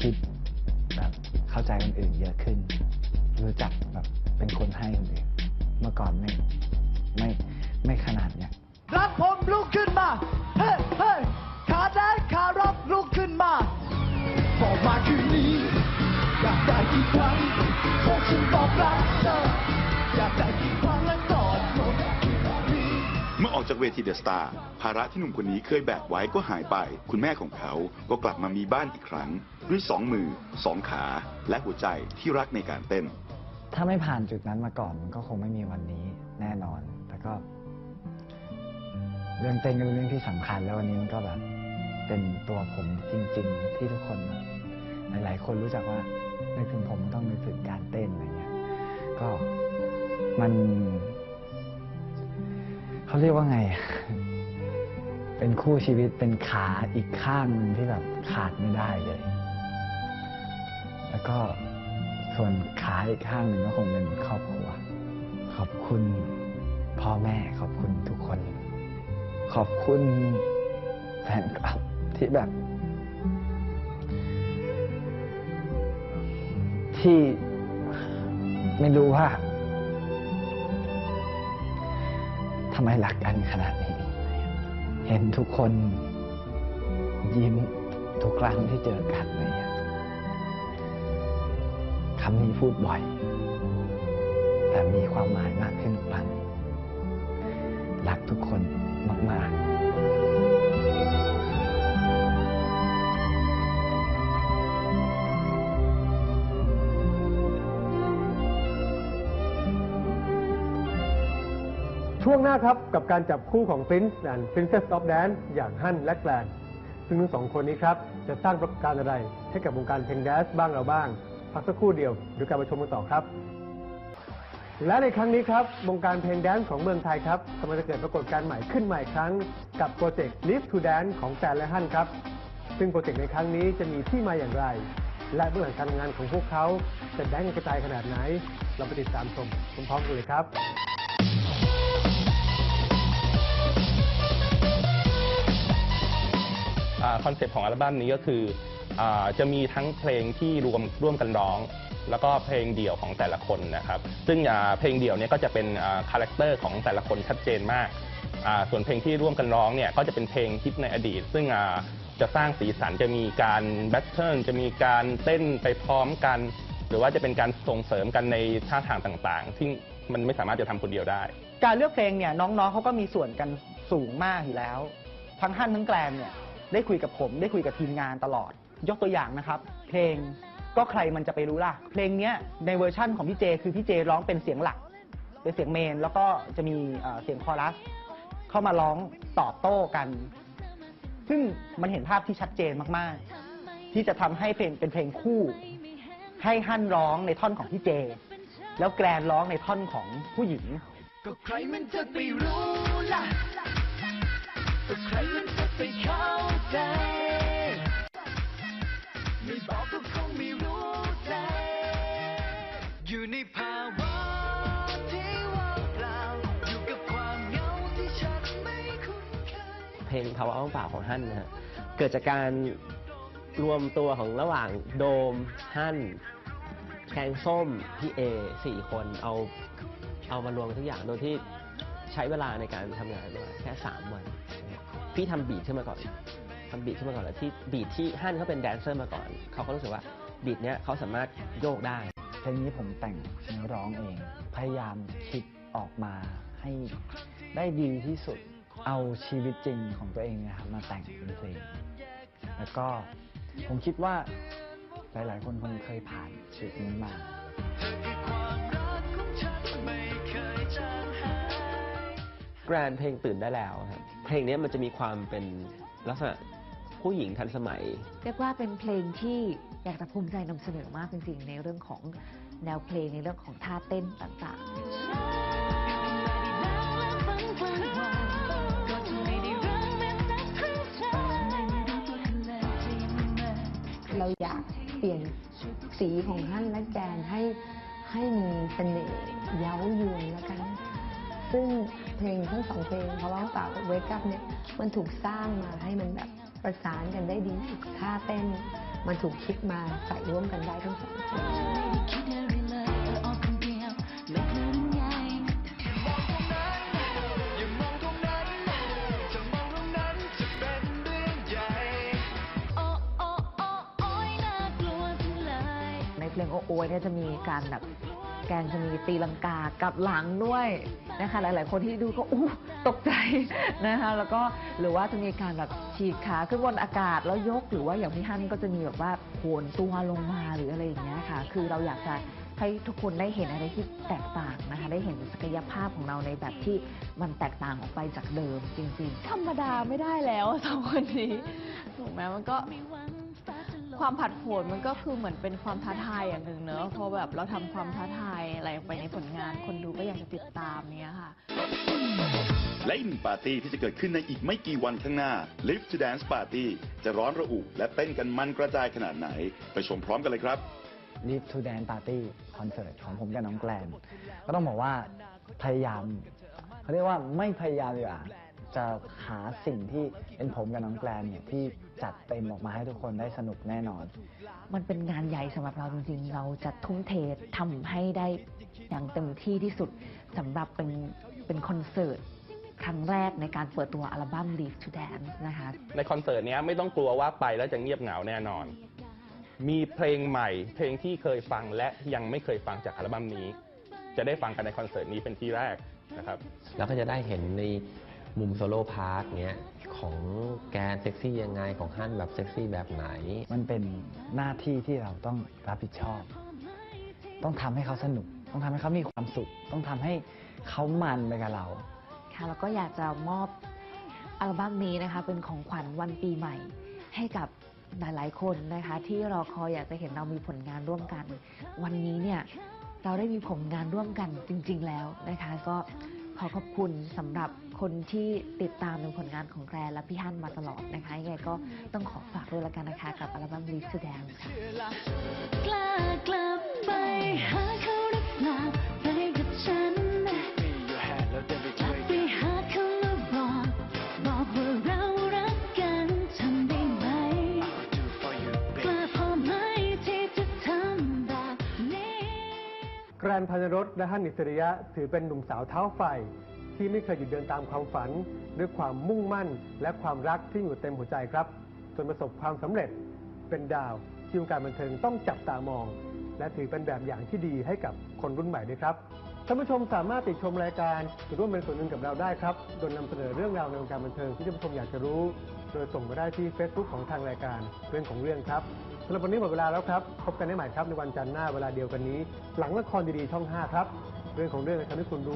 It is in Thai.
คิดแบบเข้าใจคนอื่นเยอะขึ้น รู้จักแบบเป็นคนให้คนอื่นเมื่อก่อนไม่ไม่ไม่ขนาดเนี้ยรักผมลุกขึ้นมาเฮ้เฮ้ขาแดนขาร็อกลุกขึ้นมาบอกมาคืนนี้อยากได้กี่ครั้งบอกฉันบอกรัก จากเวทีเดอะสตาร์ภาระที่หนุ่มคนนี้เคยแบกไว้ก็หายไป คุณแม่ของเขาก็กลับมามีบ้านอีกครั้ง ด้วยสองมือสองขา และหัวใจที่รักในการเต้น ถ้าไม่ผ่านจุดนั้นมาก่อนมันก็คงไม่มีวันนี้แน่นอน แต่ก็ เรื่องเต้นก็เป็นเรื่องที่สำคัญ แล้ววันนี้มันก็แบบเป็นตัวผมจริง ๆ ที่ทุกคน หลาย ๆ คนรู้จักว่านึกถึงผมต้องนึกถึงการเต้นอะไรเงี้ย ก็มัน เขาเรียกว่าไง เป็นคู่ชีวิตเป็นขาอีกข้างหนึ่งที่แบบขาดไม่ได้เลย แล้วก็ส่วนขาอีกข้างหนึ่งก็คงเป็นครอบครัว ขอบคุณพ่อแม่ขอบคุณทุกคน ขอบคุณแฟนคลับที่แบบ ที่ไม่รู้ว่า ทำไมรักกันขนาดนี้ เห็นทุกคนยิ้มทุกครั้งที่เจอกันอะไรเงี้ยคำนี้พูดบ่อย แต่มีความหมายมากขึ้นทุกครั้งรักทุกคนมาก ๆ ช่วงหน้าครับกับการจับคู่ของ Prince and Princess of Dance อย่างฮั่นและแกลนซึ่งทั้งสองคนนี้ครับ จะสร้างปรากฏการณ์อะไร ให้กับวงการเพลงแดนซ์บ้างเราบ้าง พักสักครู่เดียวเดี๋ยวกลับมาชมกันต่อครับ และในครั้งนี้ครับวงการเพลงแดนซ์ของเมืองไทยครับกำลังจะเกิดปรากฏการณ์ใหม่ขึ้นใหม่ครั้ง กับโปรเจกต์ Live to Dance ของแกลนและฮั่นครับ ซึ่งโปรเจกต์ในครั้งนี้จะมีที่มาอย่างไร และเบื้องหลังการทำงานของพวกเขาจะแดนซ์กระจายขนาดไหน เราไปติดตามชมพร้อมๆกันเลยครับ คอนเซปต์ของอัลบั้มนี้ก็คืออจะมีทั้งเพลงที่รวมร่วมกันร้อง แล้วก็เพลงเดี่ยวของแต่ละคนนะครับ ซึ่งเพลงเดี่ยวเนี่ยก็จะเป็นคาแรคเตอร์ของแต่ละคนชัดเจนมาก ส่วนเพลงที่ร่วมกันร้องเนี่ยก็จะเป็นเพลงฮิตในอดีต ซึ่งจะสร้างสีสันจะมีการแบทเทิลจะมีการเต้นไปพร้อมกัน หรือว่าจะเป็นการส่งเสริมกันในท่าทางต่างๆ ที่มันไม่สามารถจะทำคนเดียวได้ การเลือกเพลงเนี่ยน้องๆเขาก็มีส่วนกันสูงมากอยู่แล้ว ทั้งฮั่นทั้งแกลนเนี่ย ได้คุยกับผมได้คุยกับทีมงานตลอด ยกตัวอย่างนะครับ เพลงก็ใครมันจะไปรู้ล่ะ เพลงเนี้ยในเวอร์ชั่นของพี่เจ คือพี่เจร้องเป็นเสียงหลัก เป็นเสียงเมน แล้วก็จะมีเสียงคอรัส เข้ามาร้องตอบโต้กัน ซึ่งมันเห็นภาพที่ชัดเจนมากๆ ที่จะทำให้เพลงเป็นเพลงคู่ ให้ฮั่นร้องในท่อนของพี่เจ แล้วแกรนร้องในท่อนของผู้หญิง ก็ใครมันจะไปรู้ล่ะก็ใครมันจะไปเข้า ใจไม่บอกก็คงไม่รู้ใจ อยู่ในภาวะที่ว่างเปล่าอยู่กับความเหงาที่ฉันไม่คุ้นเคยเพลงภาวะว่างเปล่าของฮั่นนะฮะเกิดจากการรวมตัวของระหว่างโดมฮั่นแกงส้มพี่เอสี่คนเอาเอามารวมทุกอย่างโดยที่ใช้เวลาในการทำงานมาแค่3วัน พี่ทำบีทขึ้นมาก่อน ทำบีทขึ้นมาก่อนแล้วที่บีทที่ฮั่นเขาเป็นแดนเซอร์มาก่อน เขาก็รู้สึกว่าบีทเนี้ยเขาสามารถโยกได้เพลงนี้ผมแต่งเนื้อร้องเอง พยายามคิดออกมาให้ได้ดีที่สุดเอาชีวิตจริงของตัวเองเนะครับมาแต่งเป็นเพลงแล้วก็ผมคิดว่าหลาย ๆ คนคงเคยผ่านจุดนี้มาแกรนเพลงตื่นได้แล้วครับเพลงนี้มันจะมีความเป็นลักษณะ ผู้หญิงทันสมัย เรียกว่าเป็นเพลงที่อยากจะภูมิใจนำเสนอมากจริงๆในเรื่องของแนวเพลงในเรื่องของท่าเต้นต่างๆเราอยากเปลี่ยนสีของฮั่นและแกนให้ให้มีเสน่ห์เย้ายวนแล้วกัน ซึ่งเพลงทั้งสองเพลงเพราะว่าเปล่าเวกัพเนี่ยมันถูกสร้างมาให้มันแบบ ประสานกันได้ดีท่าเต้น มันถูกคิดมาใส่ร่วมกันได้ทั้งสอง เพลงโอโอยเนี่ยจะมีการแบบแกนจะมีตีลังกากับหลังด้วยนะคะ หลาย ๆ คนที่ดูก็อู้ตกใจนะคะแล้วก็หรือว่าจะมีการแบบฉีกขาขึ้นบนอากาศแล้วยกหรือว่าอย่างพี่ฮั่นก็จะมีแบบว่าโหนตัวลงมาหรืออะไรอย่างเงี้ยค่ะ คือเราอยากจะให้ทุกคนได้เห็นอะไรที่แตกต่างนะคะ ได้เห็นศักยภาพของเราในแบบที่มันแตกต่างออกไปจากเดิมจริง ๆ ธรรมดาไม่ได้แล้วสองคนนี้ถูกไหมมันก็ ความผัดโผนมันก็คือเหมือนเป็นความท้าทายอย่างหนึ่งเนอะพอแบบเราทำความท้าทายอะไรออกไปในผลงานคนดูก็อยากจะติดตามเนี้ยค่ะ และอีกหนึ่งปาร์ตี้ที่จะเกิดขึ้นในอีกไม่กี่วันข้างหน้า Live to Dance Party จะร้อนระอุและเต้นกันมันกระจายขนาดไหน ไปชมพร้อมกันเลยครับ Live to Dance Party คอนเสิร์ตของผมกับน้องแกลนก็ต้องบอกว่าพยายามเขาเรียกว่าไม่พยายามดีกว่าจะหาสิ่งที่เป็นผมกับน้องแกลนเนี่ยที่ จัดเต็มออกมาให้ทุกคนได้สนุกแน่นอน มันเป็นงานใหญ่สำหรับเราจริงๆ เราจะทุ่มเททำให้ได้อย่างเต็มที่ที่สุดสำหรับเป็นเป็นคอนเสิร์ตครั้งแรกในการเปิดตัวอัลบั้ม Live to Dance นะคะ ในคอนเสิร์ตเนี้ยไม่ต้องกลัวว่าไปแล้วจะเงียบเหงาแน่นอน มีเพลงใหม่ เพลงที่เคยฟังและยังไม่เคยฟังจากอัลบั้มนี้ จะได้ฟังกันในคอนเสิร์ตนี้เป็นที่แรกนะครับ แล้วก็จะได้เห็นใน มุมโซโล่พาร์ทเนี้ยของแกนเซ็กซี่ยังไงของฮั่นแบบเซ็กซี่แบบไหน มันเป็นหน้าที่ที่เราต้องรับผิดชอบ ต้องทำให้เขาสนุก ต้องทำให้เขามีความสุข ต้องทำให้เขามันไปกับเรา ค่ะแล้วก็อยากจะมอบอัลบั้มนี้นะคะ เป็นของขวัญวันปีใหม่ ให้กับหลายๆคนนะคะ ที่รอคอยอยากจะเห็นเรามีผลงานร่วมกัน วันนี้เนี่ยเราได้มีผลงานร่วมกันจริง ๆ แล้วนะคะ ก็ ขอขอบคุณสำหรับคนที่ติดตามในผลงานของแกรนและพี่ฮั่นมาตลอดนะคะยังไงก็ต้องขอฝากด้วยละกันนะคะกับอัลบั้ม Live to Dance ค่ะกล้ากลับไปหาเขาหรือเปล่าไปกับฉัน นพันรสและฮันนิสริยะถือเป็นหนุ่มสาวเท้าไฟ ที่ไม่เคยหยุดเดินตามความฝัน ด้วยความมุ่งมั่น และความรักที่อยู่เต็มหัวใจครับ จนประสบความสำเร็จเป็นดาวที่วงการบันเทิงต้องจับตามอง และถือเป็นแบบอย่างที่ดีให้กับคนรุ่นใหม่ด้วยครับท่านผู้ชมสามารถติดชมรายการหรือร่วมเป็นส่วนหนึ่งกับเราได้ครับ โดยนำเสนอเรื่องราวในวงการบันเทิงที่ท่านผู้ชมอยากจะรู้ โดยส่งมาได้ที่ Facebook ของทางรายการเรื่องของเรื่องครับ สำหรับวันนี้หมดเวลาแล้วครับ พบกันได้ใหม่ครับในวันจันทร์หน้าเวลาเดียวกันนี้ หลังละครดีๆช่อง 5 ครับ เรื่องของเรื่องจะทำให้คุณรู้